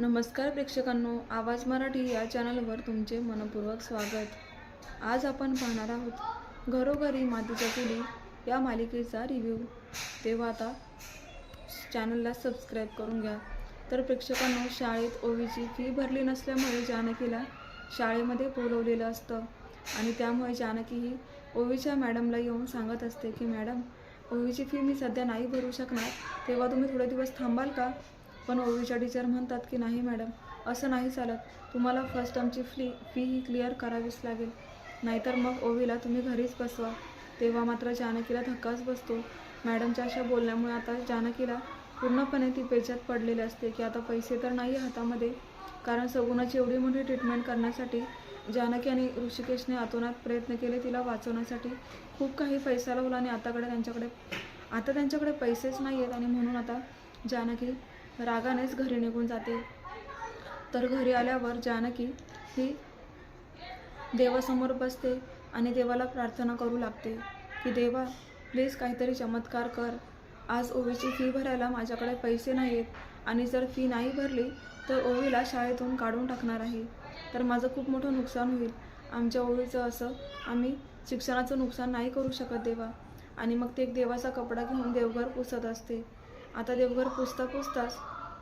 नमस्कार प्रेक्षकांनो आवाज मराठी या चॅनलवर तुमचे मनपूर्वक स्वागत. आज आपण पाहणार आहोत घरोघरी मातीच्या चुली या मालिकेचा रिव्ह्यू तेव्हा आता चॅनलला सबस्क्राईब करून घ्या. तर प्रेक्षकांनो शाळेत ओवीची फी भरली नसल्यामुळे जानकीला शाळेमध्ये बोलवलेलं असतं. आणि त्यामुळे जानकी ही ओवीच्या मॅडमला येऊन सांगत असते की मॅडम ओवीची फी मी सध्या नाही भरू शकणार. तेव्हा तुम्ही थोडे दिवस थांबाल का? पण ओवीच्या टीचर म्हणतात की नाही मॅडम असं नाही चालत. तुम्हाला फर्स्ट टर्मची फी फी ही क्लिअर करावीच लागेल. नाहीतर मग ओवीला तुम्ही घरीच बसवा. तेव्हा मात्र जानकीला धक्काच बसतो. मॅडमच्या अशा बोलण्यामुळे आता जानकीला पूर्णपणे ती पेचात पडलेली असते की आता पैसे तर नाही आहे हातामध्ये. कारण सगुणाची एवढी मोठी ट्रीटमेंट करण्यासाठी जानकी आणि ऋषिकेशने आतोनात प्रयत्न केले तिला वाचवण्यासाठी. खूप काही पैसा लावला आणि आताकडे त्यांच्याकडे आता त्यांच्याकडे पैसेच नाही आहेत आणि म्हणून आता जानकी रागानेच घरी निघून जाते. तर घरी आल्यावर जानकी ही देवासमोर बसते आणि देवाला प्रार्थना करू लागते की देवा प्लीज काहीतरी चमत्कार कर. आज ओवीची फी भरायला माझ्याकडे पैसे नाही आहेत आणि जर फी नाही भरली तर ओवीला शाळेतून काढून टाकणार आहे. तर माझं खूप मोठं नुकसान होईल. आमच्या ओवीचं असं आम्ही शिक्षणाचं नुकसान नाही करू शकत देवा. आणि मग ते एक देवाचा कपडा घेऊन देवघर पुसत असते. आता देवघर पुसता पुसताच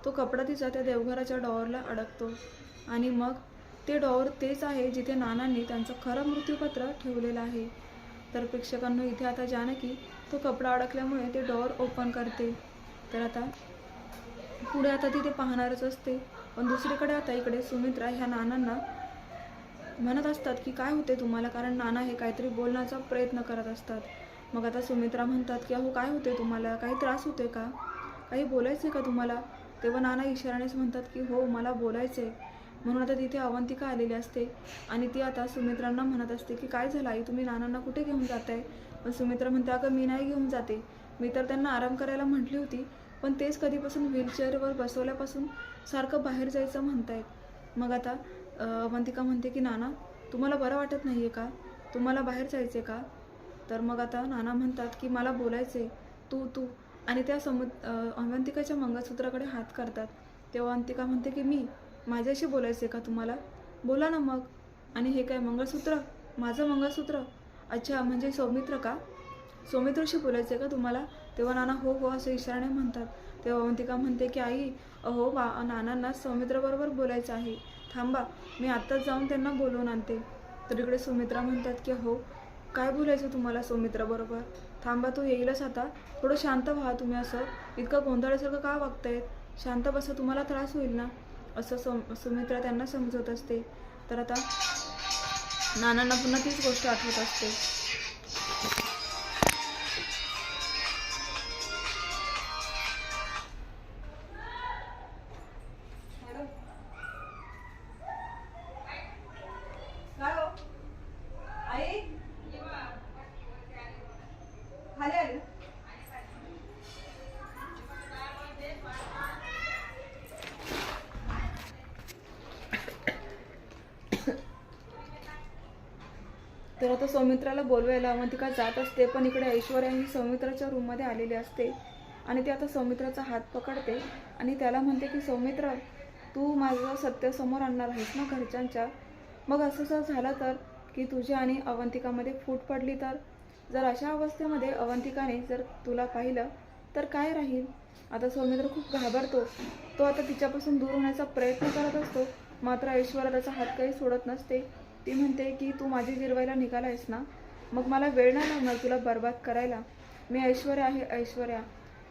तो कपडा तिचा त्या देवघराच्या डॉवरला अडकतो. आणि मग ते डॉवर तेच आहे जिथे नानांनी त्यांचं खरं मृत्यूपत्र ठेवलेलं आहे. तर प्रेक्षकांनो इथे आता जानकी तो कपडा अडकल्यामुळे ते डॉवर ओपन करते. तर आता पुढे आता तिथे पाहणारच असते. पण दुसरीकडे आता इकडे सुमित्रा ह्या नानांना म्हणत असतात की काय होते तुम्हाला? कारण नाना हे काहीतरी बोलण्याचा प्रयत्न करत असतात. मग आता सुमित्रा म्हणतात की अहो काय होते तुम्हाला? काही त्रास होते का? काही बोलायचे का तुम्हाला? तेव्हा नाना इशारानेच म्हणतात की हो मला बोलायचं आहे म्हणून आता तिथे अवंतिका आलेली असते आणि ती आता सुमित्रांना म्हणत असते की काय झालं आई? तुम्ही नानांना कुठे घेऊन जाताय? पण सुमित्रा म्हणते अगं मी नाही घेऊन जाते. मी तर त्यांना आराम करायला म्हटली होती पण तेच कधीपासून व्हीलचेअरवर बसवल्यापासून सारखं बाहेर जायचं म्हणतायत. मग आता अवंतिका म्हणते की नाना तुम्हाला बरं वाटत नाही आहे का? तुम्हाला बाहेर जायचं आहे का? तर मग आता नाना म्हणतात की मला बोलायचं आहे तू तू आणि त्या समु अवंतिकाच्या मंगळसूत्राकडे हात करतात. तेव्हा अंतिका म्हणते की मी माझ्याशी बोलायचे का तुम्हाला? बोला ना मग. आणि हे काय मंगळसूत्र? माझं मंगळसूत्र? अच्छा म्हणजे सौमित्र का? सौमित्रशी बोलायचं आहे का तुम्हाला? तेव्हा नाना हो हो असं इशाराने म्हणतात. तेव्हा अवंतिका म्हणते की आई अहो बा नानांना सौमित्राबरोबर बोलायचं आहे. थांबा मी आत्ताच जाऊन त्यांना बोलवून आणते. तर इकडे सुमित्रा म्हणतात की हो काय बोलायचं तुम्हाला सौमित्राबरोबर? थांबा तो येईलच आता. थोडं शांत व्हा तुम्ही असं. इतकं गोंधळासारखं का वागतायत शांत बसा तुम्हाला त्रास होईल ना? असं सम सुमित्रा त्यांना समजवत असते. तर आता नानांना पुन्हा तीच गोष्ट आठवत असते. तर आता सौमित्राला बोलवायला अवंतिका जात असते पण इकडे ऐश्वर्या ही सौमित्राच्या रूममध्ये आलेली असते. आणि ती आता सौमित्राचा हात पकडते आणि त्याला म्हणते की सौमित्र तू माझं सत्य समोर आणणार आहेस ना घरच्यांच्या? मग असं जर झालं तर की तुझ्या आणि अवंतिकामध्ये फूट पडली तर? जर अशा अवस्थेमध्ये अवंतिकाने जर तुला पाहिलं तर काय राहील? आता सौमित्र खूप घाबरतो. तो आता तिच्यापासून दूर होण्याचा प्रयत्न करत असतो. मात्र ऐश्वर्या त्याचा हात काही सोडत नसते. ती म्हणते की तू माझी जिरवायला निघालायस ना? मग मला वेळ नाही लागणार तुला बर्बाद करायला. मी ऐश्वर्या आहे ऐश्वर्या.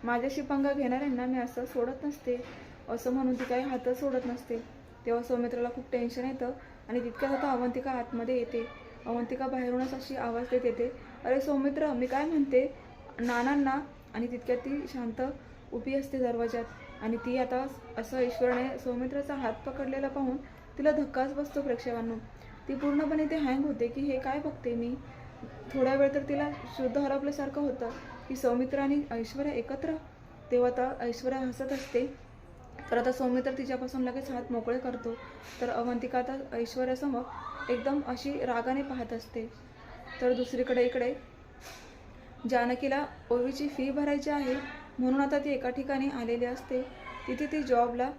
माझ्याशी पंगा घेणाऱ्यांना मी असं सोडत नसते. असं म्हणून ती काही हातच सोडत नसते. तेव्हा सौमित्राला खूप टेन्शन येतं आणि तितक्यात आता अवंतिका आतमध्ये येते. अवंतिका बाहेरूनच अशी आवाज देत येते. अरे सौमित्र मी काय म्हणते? नानांना. आणि तितक्यात ती शांत उभी असते दरवाजात आणि ती आता असं ईश्वरने सौमित्राचा हात पकडलेला पाहून तिला धक्काच बसतो प्रेक्षकांना. ती पूर्णपणे ते हँग होते की हे काय बघते मी? थोड्या वेळ तर तिला शुद्ध हरपल्यासारखं होतं की सौमित्र आणि ऐश्वर्या एकत्र? तेव्हा आता ऐश्वर्या हसत असते. तर आता सौमित्र तिच्यापासून लगेच हात मोकळे करतो. तर अवंतिका आता ऐश्वर्यासमोर एकदम अशी रागाने पाहत असते. तर दुसरीकडे इकडे. जानकीला ओवीची फी भरायची आहे. म्हणून आता ती एका ठिकाणी आलेली असते. तिथे ती जॉबला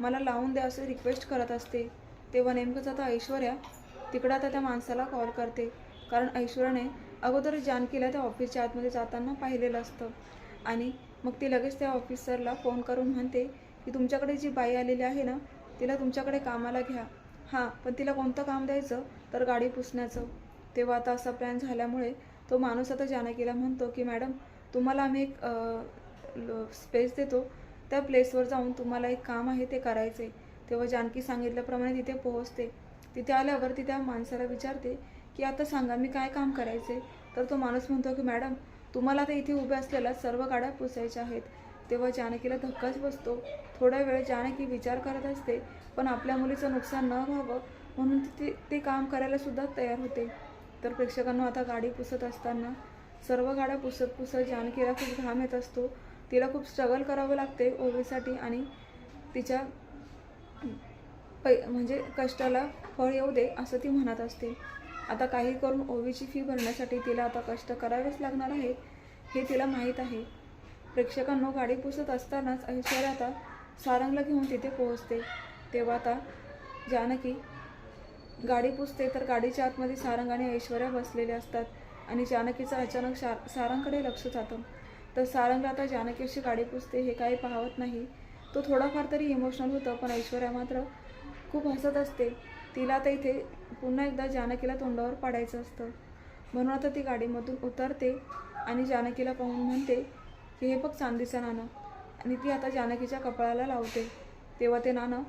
मला लावून द्या असं रिक्वेस्ट करत असते. तेव्हा नेमकंच आता ऐश्वर्या तिकडं आता त्या माणसाला कॉल करते. कारण ऐश्वर्याने अगोदर जानकीला त्या ऑफिसच्या आतमध्ये जाताना पाहिलेलं असतं. आणि मग ती लगेच त्या ऑफिसरला फोन करून म्हणते की तुमच्याकडे जी बाई आलेली आहे ना तिला तुमच्याकडे कामाला घ्या. हां पण तिला कोणतं काम द्यायचं? तर गाडी पुसण्याचं. तेव्हा आता असा प्लॅन झाल्यामुळे तो माणूस आता जानकीला म्हणतो की मॅडम तुम्हाला आम्ही एक स्पेस देतो. त्या प्लेसवर जाऊन तुम्हाला एक काम आहे ते करायचे तेव्हा जानकी सांगितल्याप्रमाणे तिथे पोहोचते. तिथे आल्यावर ती त्या माणसाला विचारते की आता सांगा मी काय काम करायचे? तर तो माणूस म्हणतो की मॅडम तुम्हाला आता इथे उभ्या असलेल्या सर्व गाड्या पुसायच्या आहेत. तेव्हा जानकीला धक्काच बसतो. थोड्या वेळ जानकी विचार करत असते पण आपल्या मुलीचं नुकसान न व्हावं म्हणून ते ते काम करायलासुद्धा तयार होते. तर प्रेक्षकांना आता गाडी पुसत असताना सर्व गाड्या पुसत पुसत जानकीला खूप घाम येत असतो. तिला खूप स्ट्रगल करावं लागते ओवीसाठी आणि तिच्या पै म्हणजे कष्टाला फळ येऊ दे असं ती म्हणत असते. आता काही करून ओवीची फी भरण्यासाठी तिला आता कष्ट करावेच लागणार आहे हे तिला माहीत आहे. प्रेक्षकांनो गाडी पुसत असतानाच ऐश्वर्या आता सारंगला घेऊन तिथे पोहोचते. तेव्हा आता जानकी गाडी पुसते तर गाडीच्या आतमध्ये सारंग आणि ऐश्वर्या बसलेले असतात आणि जानकीचं अचानक शा सारंगकडे लक्ष जातं. तर सारंगला आता जानकी अशी गाडी पुसते हे काही पाहत नाही. तो थोडाफार तरी इमोशनल होतं पण ऐश्वर्या मात्र खूप हसत असते. तिला आता इथे पुन्हा एकदा जानकीला तोंडावर पाडायचं असतं. म्हणून आता ती गाडीमधून उतरते आणि जानकीला पाहून म्हणते की हे बघ चांदीचं नाणं. आणि ती आता जानकीच्या कपाळाला लावते. तेव्हा ते नाणं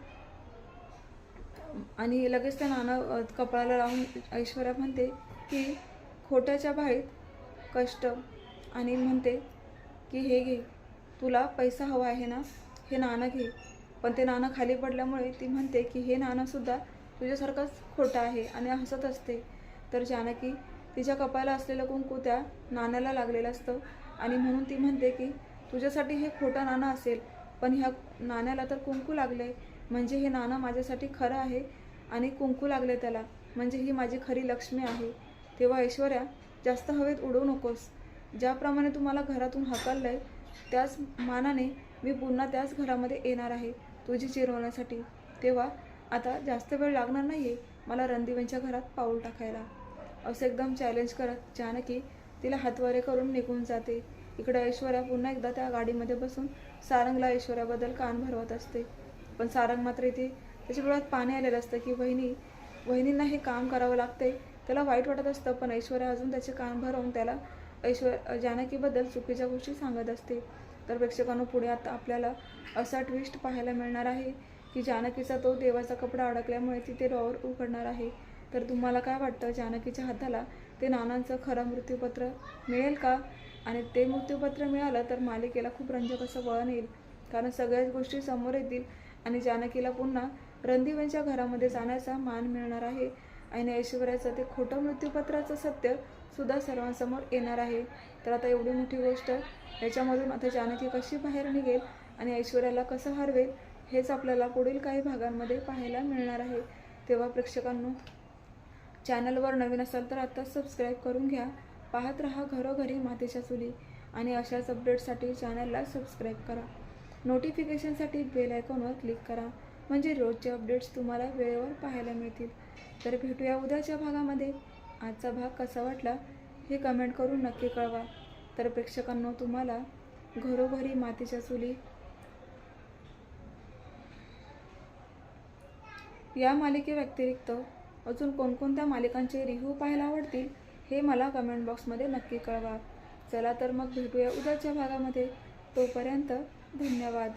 आणि लगेच त्या नाणं कपाळाला लावून ऐश्वर्या म्हणते की खोट्याच्या बाहेर कष्ट. आणि म्हणते की हे घे तुला पैसा हवा आहे ना हे नाणं घे. पण ते नाणं खाली पडल्यामुळे ती म्हणते की हे नाणंसुद्धा तुझ्यासारखंच खोटं आहे आणि हसत असते. तर जानकी तिच्या कपाळाला असलेलं कुंकू त्या नाण्याला लागलेलं असतं आणि म्हणून ती म्हणते की तुझ्यासाठी हे खोटं नाणं असेल पण ह्या नाण्याला तर कुंकू लागले म्हणजे हे नाणं माझ्यासाठी खरं आहे आणि कुंकू लागले त्याला. म्हणजे ही माझी खरी लक्ष्मी आहे. तेव्हा ऐश्वर्या जास्त हवेत उडवू नकोस. ज्याप्रमाणे तुम्हाला घरातून हकललंय त्याच मानाने मी पुन्हा त्याच घरामध्ये येणार आहे. तुझी चिरवण्यासाठी. तेव्हा आता जास्त वेळ लागणार नाही आहे मला रणदिवेंच्या घरात पाऊल टाकायला. असं एकदम चॅलेंज करत जानकी तिला हातवारे करून निघून जाते. इकडे ऐश्वर्या पुन्हा एकदा त्या गाडीमध्ये बसून सारंगला ऐश्वर्याबद्दल कान भरवत असते. पण सारंग मात्र इथे त्याच्या डोळ्यात पाणी आलेलं असतं की वहिनी वहिनींना हे काम करावं लागते. त्याला वाईट वाटत असतं पण ऐश्वर्या अजून त्याचे कान भरवून त्याला ऐश्वर जानकीबद्दल चुकीच्या गोष्टी सांगत असते. तर प्रेक्षकांनो पुढे आता आपल्याला असा ट्विस्ट पाहायला मिळणार आहे की जानकीचा तो देवाचा कपडा अडकल्यामुळे तिथे रॉवर उघडणार आहे. तर तुम्हाला काय वाटतं? जानकीच्या हाताला ते नानांचं खरं मृत्यूपत्र मिळेल का? आणि ते मृत्यूपत्र मिळालं तर मालिकेला खूप रंजक असं वळण येईल. कारण सगळ्याच गोष्टी समोर येतील आणि जानकीला पुन्हा रणदिवेंच्या घरामध्ये जाण्याचा मान मिळणार आहे. आणि ऐश्वर्याचं ते खोटं मृत्यूपत्राचं सत्य सुद्धा सर्वांसमोर येणार आहे. तर आता एवढी मोठी गोष्ट याच्यामधून आता जानकी कशी बाहेर निघेल आणि ऐश्वर्याला कसं हरवेल हेच आपल्याला पुढील काही भागांमध्ये पाहायला मिळणार आहे. तेव्हा प्रेक्षकांनो चॅनलवर नवीन असाल तर आत्ता सबस्क्राईब करून घ्या. पाहत रहा घरोघरी मातेच्या चुली आणि अशाच अपडेट्ससाठी चॅनलला सबस्क्राईब करा. नोटिफिकेशनसाठी बेल आयकॉनवर क्लिक करा. म्हणजे रोजचे अपडेट्स तुम्हाला वेळेवर पाहायला मिळतील. तर भेटूया उद्याच्या भागामध्ये. आजचा भाग कसा वाटला? हे कमेंट करून नक्की कळवा. तर प्रेक्षकांनो तुम्हाला घरोघरी मातीच्या चुली या मालिकेव्यतिरिक्त अजून कोणकोणत्या मालिकांचे रिव्ह्यू पाहायला आवडतील हे मला कमेंट बॉक्समध्ये नक्की कळवा. चला तर मग भेटूया उद्याच्या भागामध्ये. तोपर्यंत धन्यवाद.